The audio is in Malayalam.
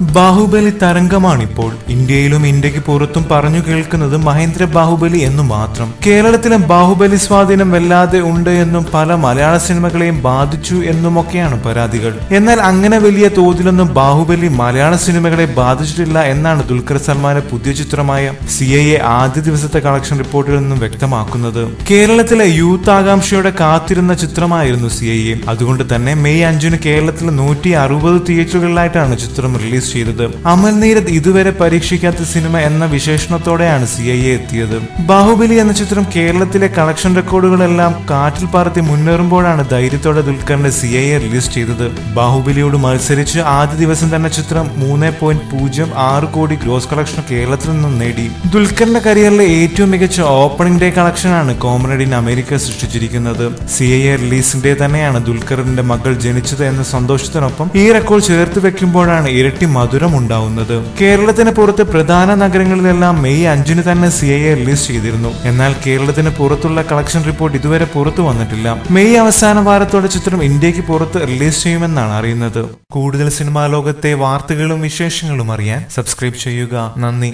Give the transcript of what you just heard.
ബാഹുബലി തരംഗമാണിപ്പോൾ. ഇന്ത്യയിലും ഇന്ത്യയ്ക്ക് പുറത്തും പറഞ്ഞു കേൾക്കുന്നത് മഹേന്ദ്ര ബാഹുബലി എന്നു മാത്രം. കേരളത്തിലും ബാഹുബലി സ്വാധീനം വല്ലാതെ ഉണ്ട് എന്നും പല മലയാള സിനിമകളെയും ബാധിച്ചു എന്നുമൊക്കെയാണ് പരാതികൾ. എന്നാൽ അങ്ങനെ വലിയ തോതിലൊന്നും ബാഹുബലി മലയാള സിനിമകളെ ബാധിച്ചിട്ടില്ല എന്നാണ് ദുൽഖർ സൽമാന്റെ പുതിയ ചിത്രമായ സി എ ആദ്യ ദിവസത്തെ കളക്ഷൻ റിപ്പോർട്ടിൽ നിന്നും വ്യക്തമാക്കുന്നത്. കേരളത്തിലെ യൂത്ത് ആകാംക്ഷയോടെ കാത്തിരുന്ന ചിത്രമായിരുന്നു സി അതുകൊണ്ട് തന്നെ മെയ് അഞ്ചിന് കേരളത്തിലെ നൂറ്റി അറുപത് തിയേറ്ററുകളിലായിട്ടാണ് ചിത്രം റിലീസ് ചെയ്തത്. അമൽ നീരത് ഇതുവരെ പരീക്ഷിക്കാത്ത സിനിമ എന്ന വിശേഷണത്തോടെയാണ് സി ഐ എ എത്തിയത്. ബാഹുബലി എന്ന ചിത്രം കേരളത്തിലെ കളക്ഷൻ റെക്കോർഡുകളെല്ലാം കാറ്റിൽ പറത്തി മുന്നേറുമ്പോഴാണ് ധൈര്യത്തോടെ ദുൽഖറിന്റെ സി ഐ എ റിലീസ് ചെയ്തത്. ബാഹുബലിയോട് മത്സരിച്ച് ആദ്യ ദിവസം തന്നെ ചിത്രം മൂന്ന് പോയിന്റ് പൂജ്യം ആറ് കോടി ഗ്രോസ് കളക്ഷൻ കേരളത്തിൽ നിന്നും നേടി. ദുൽഖറിന്റെ കരിയറിലെ ഏറ്റവും മികച്ച ഓപ്പണിംഗ് ഡേ കളക്ഷനാണ് കോമ്രഡിൻ അമേരിക്ക സൃഷ്ടിച്ചിരിക്കുന്നത്. സി ഐ എ റിലീസിന്റെ തന്നെയാണ് ദുൽഖറിന്റെ മകൾ ജനിച്ചത് എന്ന സന്തോഷത്തിനൊപ്പം ഈ റെക്കോർഡ് ചേർത്ത് വെക്കുമ്പോഴാണ് ഇരട്ടി മധുരം ഉണ്ടാവുന്നത്. കേരളത്തിന് പുറത്ത് പ്രധാന നഗരങ്ങളിലെല്ലാം മെയ് അഞ്ചിന് തന്നെ സി ഐ എ റിലീസ് ചെയ്തിരുന്നു. എന്നാൽ കേരളത്തിന് പുറത്തുള്ള കളക്ഷൻ റിപ്പോർട്ട് ഇതുവരെ പുറത്തു വന്നിട്ടില്ല. മെയ് അവസാന വാരത്തോടെ ചിത്രം ഇന്ത്യയ്ക്ക് പുറത്ത് റിലീസ് ചെയ്യുമെന്നാണ് അറിയുന്നത്. കൂടുതൽ സിനിമാ ലോകത്തെ വാർത്തകളും വിശേഷങ്ങളും അറിയാൻ സബ്സ്ക്രൈബ് ചെയ്യുക. നന്ദി.